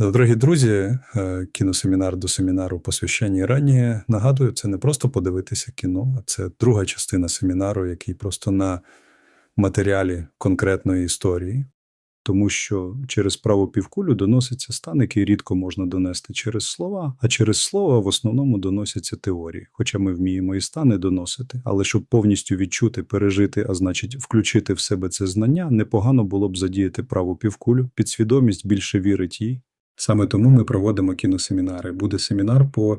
Дорогі друзі, е, кіносемінар до семінару по священній рані. Нагадую, це не просто подивитися кіно, а це друга частина семінару, який просто на матеріалі конкретної історії, тому що через праву півкулю доноситься стан, який рідко можна донести через слова, а через слова в основному доносяться теорії. Хоча ми вміємо і стани доносити, але щоб повністю відчути, пережити, а значить, включити в себе це знання, непогано було б задіяти праву півкулю, підсвідомість більше вірить їй. Саме тому ми проводимо кіносемінари. Буде семінар по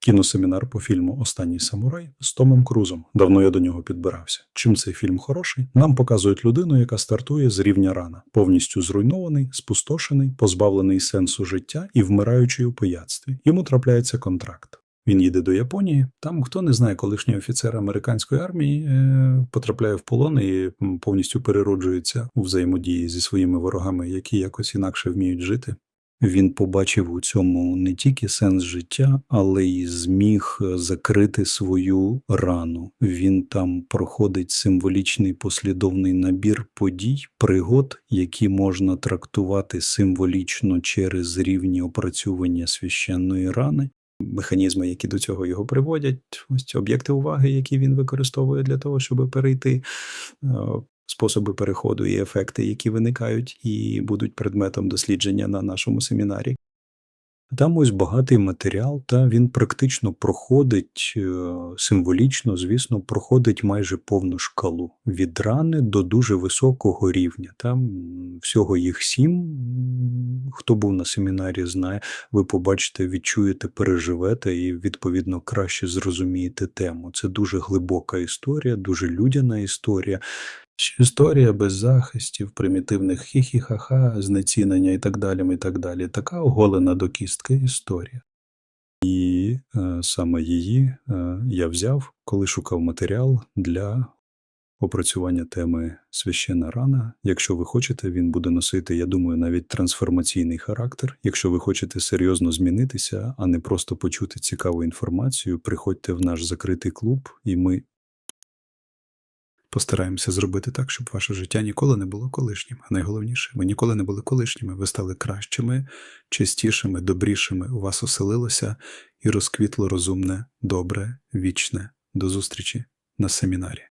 кіносемінар по фільму Останній самурай з Томом Крузом. Давно я до нього підбирався. Чим цей фільм хороший? Нам показують людину, яка стартує з рівня рана, повністю зруйнований, спустошений, позбавлений сенсу життя і вмираючий у пияцтві. Йому трапляється контракт. Він їде до Японії. Там хто не знає, колишній офіцер американської армії е, потрапляє в полон і повністю перероджується у взаємодії зі своїми ворогами, які якось інакше вміють жити. Він побачив у цьому не тільки сенс життя, але й зміг е, закрити свою рану. Він там проходить символічний послідовний набір подій, пригод, які можна трактувати символічно через рівні опрацювання священної рани. Механізми, які до цього його приводять, ось ці об'єкти уваги, які він використовує для того, щоб перейти, е, способи переходу і ефекти, які виникають і будуть предметом дослідження на нашому семінарі. Там ось багатий матеріал, та він практично проходить е, символічно, звісно, проходить майже повну шкалу від рани до дуже високого рівня. Там всього їх сім. Хто був на семінарі, знає, ви побачите, відчуєте, переживете і відповідно краще зрозумієте тему. Це дуже глибока історія, дуже людяна історія. Історія без захистів, примітивних хі-хі-ха-ха, знецінення і так далі, і так далі. Така оголена до кістки історія. І е, саме її е, я взяв, коли шукав матеріал для опрацювання теми священна рана. Якщо ви хочете, він буде носити, я думаю, навіть трансформаційний характер. Якщо ви хочете серйозно змінитися, а не просто почути цікаву інформацію, приходьте в наш закритий клуб, і ми Постараємося зробити так, щоб ваше життя ніколи не було колишнім. А найголовніше, ви ніколи не були колишніми. Ви стали кращими, чистішими, добрішими. У вас оселилося і розквітло розумне, добре, вічне. До зустрічі на семінарі.